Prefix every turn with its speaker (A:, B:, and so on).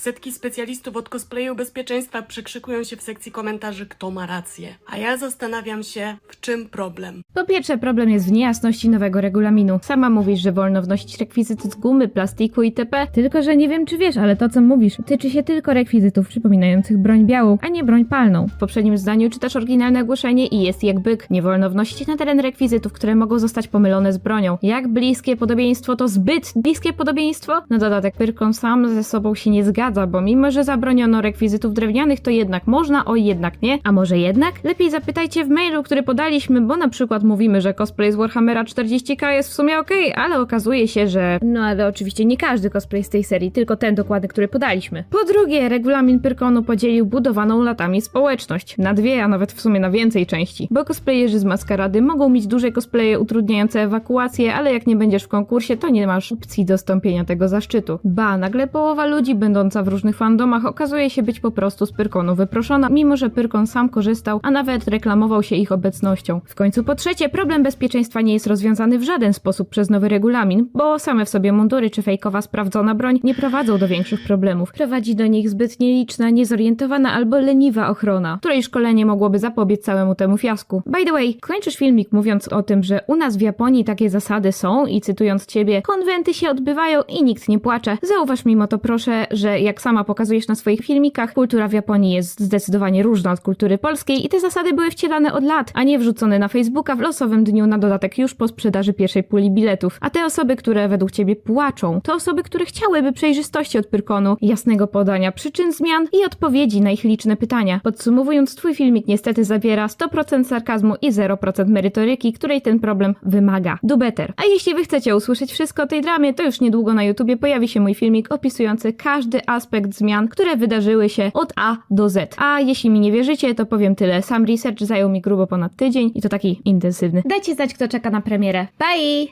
A: Setki specjalistów od cosplayu bezpieczeństwa przekrzykują się w sekcji komentarzy, kto ma rację. A ja zastanawiam się, w czym problem.
B: Po pierwsze, problem jest w niejasności nowego regulaminu. Sama mówisz, że wolno wnosić rekwizyty z gumy, plastiku itp. Tylko, że nie wiem, czy wiesz, ale to, co mówisz, tyczy się tylko rekwizytów przypominających broń białą, a nie broń palną. W poprzednim zdaniu czytasz oryginalne ogłoszenie i jest jak byk. Nie wolno wnosić na teren rekwizytów, które mogą zostać pomylone z bronią. Jak bliskie podobieństwo to zbyt bliskie podobieństwo? Na dodatek Pyrkon sam ze sobą się nie zgadza, bo mimo, że zabroniono rekwizytów drewnianych, to jednak można, oj jednak nie. A może jednak? Lepiej zapytajcie w mailu, który podaliśmy, bo na przykład mówimy, że cosplay z Warhammera 40k jest w sumie okej, ale okazuje się, że... No ale oczywiście nie każdy cosplay z tej serii, tylko ten dokładny, który podaliśmy. Po drugie, regulamin Pyrkonu podzielił budowaną latami społeczność na dwie, a nawet w sumie na więcej części, bo cosplayerzy z maskarady mogą mieć duże cosplaye utrudniające ewakuację, ale jak nie będziesz w konkursie, to nie masz opcji dostąpienia tego zaszczytu. Ba, nagle połowa ludzi w różnych fandomach okazuje się być po prostu z Pyrkonu wyproszona, mimo że Pyrkon sam korzystał, a nawet reklamował się ich obecnością. W końcu po trzecie, problem bezpieczeństwa nie jest rozwiązany w żaden sposób przez nowy regulamin, bo same w sobie mundury czy fejkowa sprawdzona broń nie prowadzą do większych problemów. Prowadzi do nich zbyt nieliczna, niezorientowana albo leniwa ochrona, której szkolenie mogłoby zapobiec całemu temu fiasku. By the way, kończysz filmik mówiąc o tym, że u nas w Japonii takie zasady są i cytując ciebie, konwenty się odbywają i nikt nie płacze. Zauważ mimo to proszę, że jak sama pokazujesz na swoich filmikach, kultura w Japonii jest zdecydowanie różna od kultury polskiej i te zasady były wcielane od lat, a nie wrzucone na Facebooka w losowym dniu na dodatek już po sprzedaży pierwszej puli biletów. A te osoby, które według ciebie płaczą, to osoby, które chciałyby przejrzystości od Pyrkonu, jasnego podania przyczyn zmian i odpowiedzi na ich liczne pytania. Podsumowując, twój filmik niestety zawiera 100% sarkazmu i 0% merytoryki, której ten problem wymaga. Do better. A jeśli wy chcecie usłyszeć wszystko o tej dramie, to już niedługo na YouTubie pojawi się mój filmik opisujący każdy aspekt zmian, które wydarzyły się od A do Z. A jeśli mi nie wierzycie, to powiem tyle. Sam research zajął mi grubo ponad tydzień i to taki intensywny. Dajcie znać, kto czeka na premierę. Bye!